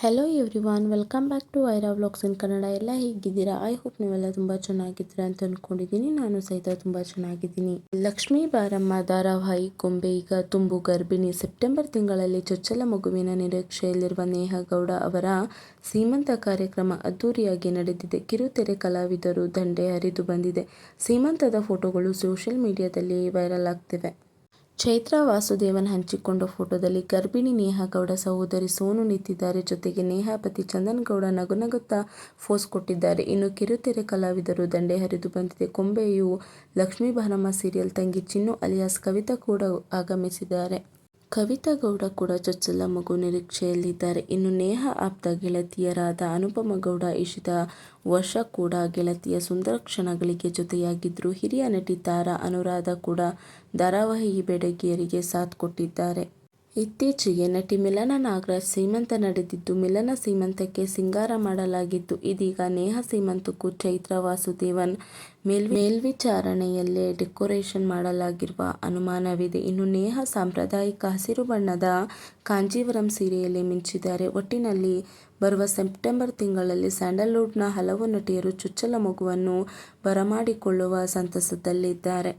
Hello everyone welcome back to Aira vlogs in Kannada ಎಲ್ಲ ಹೇಗಿದ್ದೀರಾ? I hope ನೀವೆಲ್ಲ ತುಂಬ ಚೆನ್ನಾಗಿದ್ದೀರಾ ಅಂತ ಅಂದ್ಕೊಂಡಿದ್ದೀನಿ ನಾನು ಸಹಿತ ತುಂಬ ಚೆನ್ನಾಗಿದ್ದೀನಿ. ಲಕ್ಷ್ಮೀ ಬಾರಮ್ಮ ಧಾರಾವಾಹಿ ಗೊಂಬೆ ಈಗ ತುಂಬು ಗರ್ಭಿಣಿ ಸೆಪ್ಟೆಂಬರ್ ತಿಂಗಳಲ್ಲಿ ಚೊಚ್ಚಲ ಮಗುವಿನ ನಿರೀಕ್ಷೆಯಲ್ಲಿರುವ ನೇಹಾ ಗೌಡ ಅವರ ಸೀಮಂತ ಕಾರ್ಯಕ್ರಮ ಅದ್ದೂರಿಯಾಗಿ ನಡೆದಿದೆ. ಕಿರುತೆರೆ ಕಲಾವಿದರು ದಂಡೆ ಹರಿದು ಬಂದಿದೆ. ಸೀಮಂತದ ಫೋಟೋಗಳು ಸೋಷಿಯಲ್ ಮೀಡಿಯಾದಲ್ಲಿ ವೈರಲ್ ಆಗ್ತಿವೆ. ಚೈತ್ರ ವಾಸುದೇವನ್ ಹಂಚಿಕೊಂಡ ಫೋಟೋದಲ್ಲಿ ಗರ್ಭಿಣಿ ನೇಹಾ ಗೌಡ ಸಹೋದರಿ ಸೋನು ನಿಂತಿದ್ದಾರೆ. ಜೊತೆಗೆ ನೇಹಾ ಪತಿ ಚಂದನ್ ಗೌಡ ನಗುನಗುತ್ತಾ ಫೋಸ್ ಕೊಟ್ಟಿದ್ದಾರೆ. ಇನ್ನು ಕಿರುತೆರೆ ಕಲಾವಿದರು ದಂಡೆ ಹರಿದು ಬಂದಿದೆ. ಕೊಂಬೆಯು ಲಕ್ಷ್ಮೀ ಬಾರಮ್ಮ ಸೀರಿಯಲ್ ತಂಗಿ ಚಿನ್ನು ಅಲಿಯಾಸ್ ಕವಿತಾ ಕೂಡ ಆಗಮಿಸಿದ್ದಾರೆ. ಕವಿತಾ ಗೌಡ ಕೂಡ ಚೊಚ್ಚಲ ಮಗು ನಿರೀಕ್ಷೆಯಲ್ಲಿದ್ದಾರೆ. ಇನ್ನು ನೇಹಾ ಆಪ್ತ ಗೆಳತಿಯರಾದ ಅನುಪಮ ಗೌಡ ಇಶಿತಾ ವರ್ಷ ಕೂಡ ಗೆಳತಿಯ ಸುಂದರ ಕ್ಷಣಗಳಿಗೆ ಜೊತೆಯಾಗಿದ್ರು ಹಿರಿಯ ನಟಿ ತಾರಾ ಅನುರಾಧ ಕೂಡ ಧಾರಾವಾಹಿ ಬೆಡಗಿಯರಿಗೆ ಸಾಥ್ ಕೊಟ್ಟಿದ್ದಾರೆ. ಇತ್ತೀಚೆಗೆ ನಟಿ ಮಿಲನ ನಾಗರಾಜ್ ಸೀಮಂತ ನಡೆದಿದ್ದು, ಮಿಲನ ಸೀಮಂತಕ್ಕೆ ಸಿಂಗಾರ ಮಾಡಲಾಗಿದ್ದು ಇದೀಗ ನೇಹಾ ಸೀಮಂತಕ್ಕೂ ಚೈತ್ರ ವಾಸುದೇವನ್ ಮೇಲ್ವಿಚಾರಣೆಯಲ್ಲೇ ಡೆಕೋರೇಷನ್ ಮಾಡಲಾಗಿರುವ ಅನುಮಾನವಿದೆ. ಇನ್ನು ನೇಹಾ ಸಾಂಪ್ರದಾಯಿಕ ಹಸಿರು ಬಣ್ಣದ ಕಾಂಜೀವರಂ ಸೀರೆಯಲ್ಲಿ ಮಿಂಚಿದ್ದಾರೆ. ಒಟ್ಟಿನಲ್ಲಿ ಬರುವ ಸೆಪ್ಟೆಂಬರ್ ತಿಂಗಳಲ್ಲಿ ಸ್ಯಾಂಡಲ್ವುಡ್ನ ಹಲವು ನಟಿಯರು ಚುಚ್ಚಲ ಮಗುವನ್ನು ಬರಮಾಡಿಕೊಳ್ಳುವ ಸಂತಸದಲ್ಲಿದ್ದಾರೆ.